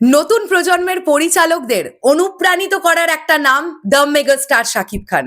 নতুন প্রজন্মের পরিচালকদের অনুপ্রাণিত করার একটা নাম the megastar Shakib Khan.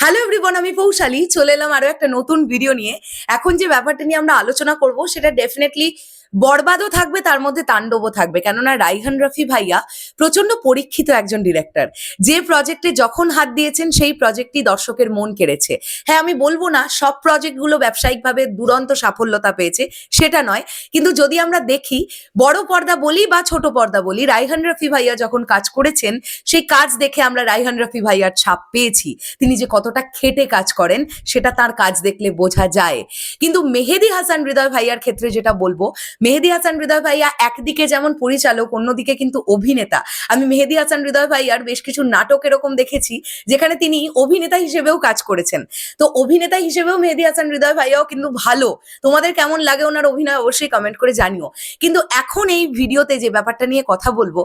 Hello everyone আমি পৌশালী। চলে এলাম আরও একটা নতুন ভিডিও নিয়ে। এখন যে ব্যাপারটা নিয়ে আমরা আলোচনা করব, সেটা ডেফিনেটলি বরবাদও থাকবে, তার মধ্যে তাণ্ডবও থাকবে। কেননা রাইহান রফি ভাইয়া প্রচণ্ড পরীক্ষিত একজন ডিরেক্টর যে প্রজেক্টে যখন হাত দিয়েছেন, সেই প্রজেক্টই দর্শকের মন কেড়েছে। হ্যাঁ আমি বলব না, সব প্রজেক্টগুলো ব্যবসায়িকভাবে দুরন্ত সাফল্যতা পেয়েছে, সেটা নয়। কিন্তু যদি আমরা দেখি, বড় পর্দা বলি বা ছোট পর্দা বলি রাইহান রফি ভাইয়া যখন কাজ করেছেন, সেই কাজ দেখে আমরা রাইহান রফি ভাইয়ার ছাপ পেয়েছি। তিনি যে কতটা খেটে কাজ করেন, সেটা তার কাজ দেখলে বোঝা যায়। কিন্তু মেহেদি হাসান হৃদয় ভাইয়ার ক্ষেত্রে যেটা বলব, মেহেদি হাসান হৃদয় ভাইয়া একদিকে যেমন পরিচালক, অন্যদিকে কিন্তু অভিনেতা। আমি মেহেদি হাসান হৃদয় ভাই আর বেশ কিছু নাটক এরকম দেখেছি, যেখানে তিনি অভিনেতা হিসেবেও কাজ করেছেন। তো অভিনেতা হিসেবেও মেহেদি হাসান হৃদয় ভাইয়াও কিন্তু ভালো। তোমাদের কেমন লাগে ওনার অভিনয় অবশ্যই কমেন্ট করে জানিও। কিন্তু এখন এই ভিডিওতে যে ব্যাপারটা নিয়ে কথা বলব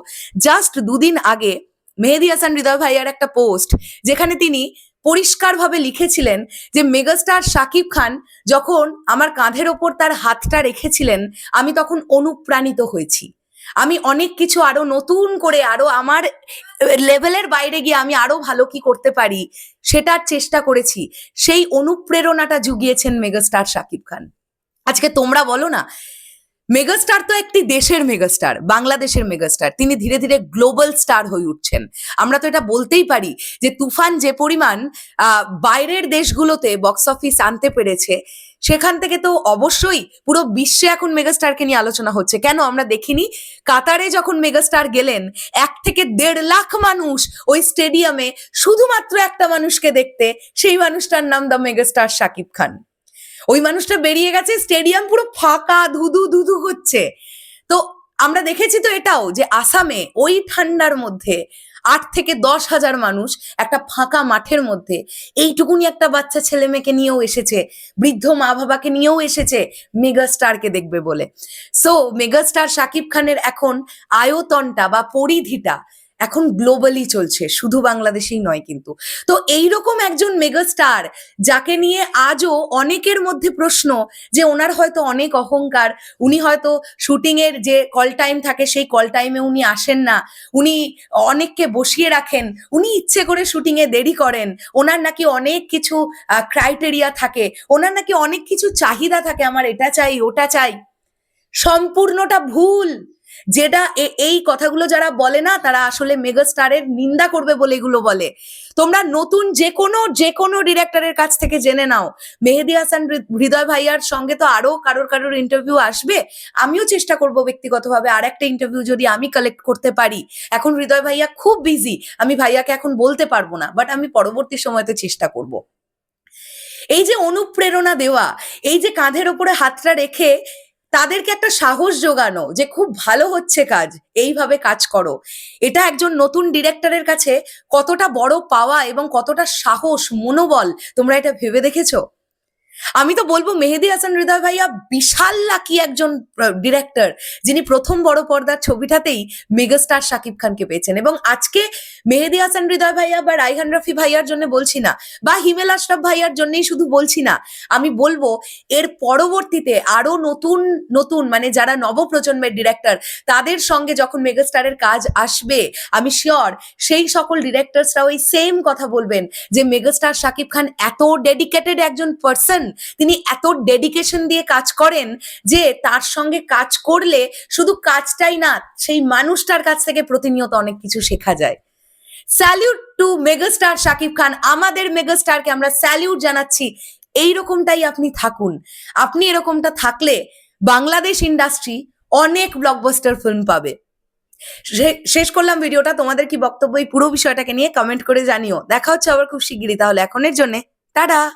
জাস্ট দুদিন আগে মেহেদি হাসান হৃদয় ভাইয়ার একটা পোস্ট যেখানে তিনি পরিষ্কারভাবে লিখেছিলেন যে, মেগাস্টার শাকিব খান যখন আমার কাঁধের ওপর তার হাতটা রেখেছিলেন, আমি তখন অনুপ্রাণিত হয়েছি। আমি অনেক কিছু আরও নতুন করে, আরও আমার লেভেলের বাইরে গিয়ে আমি আরও ভালো কি করতে পারি, সেটার চেষ্টা করেছি। সেই অনুপ্রেরণাটা জুগিয়েছেন মেগাস্টার শাকিব খান। আজকে তোমরা বলো না মেগাস্টার তো একটি দেশের মেগাস্টার, বাংলাদেশের মেগাস্টার। তিনি ধীরে ধীরে গ্লোবাল স্টার হয়ে উঠছেন। আমরা তো এটা বলতেই পারি যে তুফান যে পরিমাণ বাইরের দেশগুলোতে বক্স অফিস আনতে পেরেছে, সেখান থেকে তো অবশ্যই পুরো বিশ্বে এখন মেগাস্টারকে নিয়ে আলোচনা হচ্ছে। কেন আমরা দেখিনি? কাতারে যখন মেগাস্টার গেলেন, এক থেকে দেড় লাখ মানুষ ওই স্টেডিয়ামে শুধুমাত্র একটা মানুষকে দেখতে, সেই মানুষটার নাম দ্য মেগাস্টার শাকিব খান। ওই মানুষটা বেরিয়ে গেছে, স্টেডিয়াম পুরো ফাঁকা, ধুধু ধুধু হচ্ছে। তো আমরা দেখেছি তো এটাও যে আসামে ওই ঠান্ডার মধ্যে আট থেকে দশ হাজার মানুষ একটা ফাঁকা মাঠের মধ্যে এইটুকুনি একটা বাচ্চা ছেলে মেয়েকে নিয়েও এসেছে, বৃদ্ধ মা বাবাকে নিয়েও এসেছে মেগাস্টারকে দেখবে বলে। সো মেগাস্টার শাকিব খানের এখন আয়তনটা বা পরিধিটা এখন গ্লোবালি চলছে, শুধু বাংলাদেশেই নয় কিন্তু। তো এইরকম একজন মেগাস্টার যাকে নিয়ে আজও অনেকের মধ্যে প্রশ্ন যে ওনার হয়তো অনেক অহংকার, উনি হয়তো শুটিং এর যে কল টাইম থাকে সেই কল টাইমে উনি আসেন না, উনি অনেককে বসিয়ে রাখেন, উনি ইচ্ছে করে শুটিং এ দেরি করেন, ওনার নাকি অনেক কিছু ক্রাইটেরিয়া থাকে, ওনার নাকি অনেক কিছু চাহিদা থাকে, আমার এটা চাই, ওটা চাই। সম্পূর্ণটা ভুল। যেটা এই কথাগুলো যারা বলে না, তারা আসলে মেগাস্টারের নিন্দা করবে বলে এগুলো বলে। তোমরা নতুন যে কোনো যে কোনো ডিরেক্টরের কাছ থেকে জেনে নাও। মেহেদি হাসান হৃদয় ভাইয়ার সঙ্গে তো আরও কারোর কারোর ইন্টারভিউ আসবে। আমিও চেষ্টা করব ব্যক্তিগতভাবে আর একটা ইন্টারভিউ যদি আমি কালেক্ট করতে পারি। এখন হৃদয় ভাইয়া খুব বিজি আমি ভাইয়াকে এখন বলতে পারব না বাট আমি পরবর্তী সময়তে চেষ্টা করব। এই যে অনুপ্রেরণা দেওয়া, এই যে কাঁধের ওপরে হাতটা রেখে তাদেরকে একটা সাহস জোগানো যে খুব ভালো হচ্ছে কাজ, এইভাবে কাজ করো। এটা একজন নতুন ডিরেক্টরের কাছে কতটা বড় পাওয়া এবং কতটা সাহস, মনোবল, তোমরা এটা ভেবে দেখেছ? আমি তো বলব মেহেদি হাসান হৃদয় ভাইয়া বিশাল লাকি একজন ডিরেক্টর যিনি প্রথম বড় পর্দার ছবিটাতেই মেগাস্টার শাকিব খানকে পেয়েছেন। এবং আজকে মেহেদি হাসান হৃদয় ভাইয়া বা রাইহান রফি ভাইয়ার জন্য বলছি না, বা হিমেল আশরাফ ভাইয়ার জন্যই শুধু বলছি না, আমি বলব এর পরবর্তীতে আরও নতুন নতুন মানে যারা নবপ্রজন্মের ডিরেক্টর তাদের সঙ্গে যখন মেগাস্টারের কাজ আসবে, আমি শিওর সেই সকল ডিরেক্টরসরা ওই সেম কথা বলবেন যে মেগাস্টার শাকিব খান এত ডেডিকেটেড একজন পার্সন তিনি এত ডেডিকেশন দিয়ে কাজ করেন যে তার সঙ্গে কাজ করলে শুধু কাজটাই না, সেই মানুষটার কাছ থেকে প্রতিনিয়ত অনেক কিছু শেখা যায়। Salute to megastar Shakib Khan আমাদের মেগাস্টারকে আমরা স্যালিউট জানাচ্ছি। এই রকমটাই আপনি থাকুন। আপনি এরকমটা থাকলে বাংলাদেশ ইন্ডাস্ট্রি অনেক ব্লকবাস্টার ফিল্ম পাবে। শেষ করলাম ভিডিওটা। তোমাদের কি বক্তব্য এই পুরো বিষয়টাকে নিয়ে কমেন্ট করে জানিও। দেখা হচ্ছে আবার খুব শিগগিরই। তাহলে এখনের জন্য। টাটা!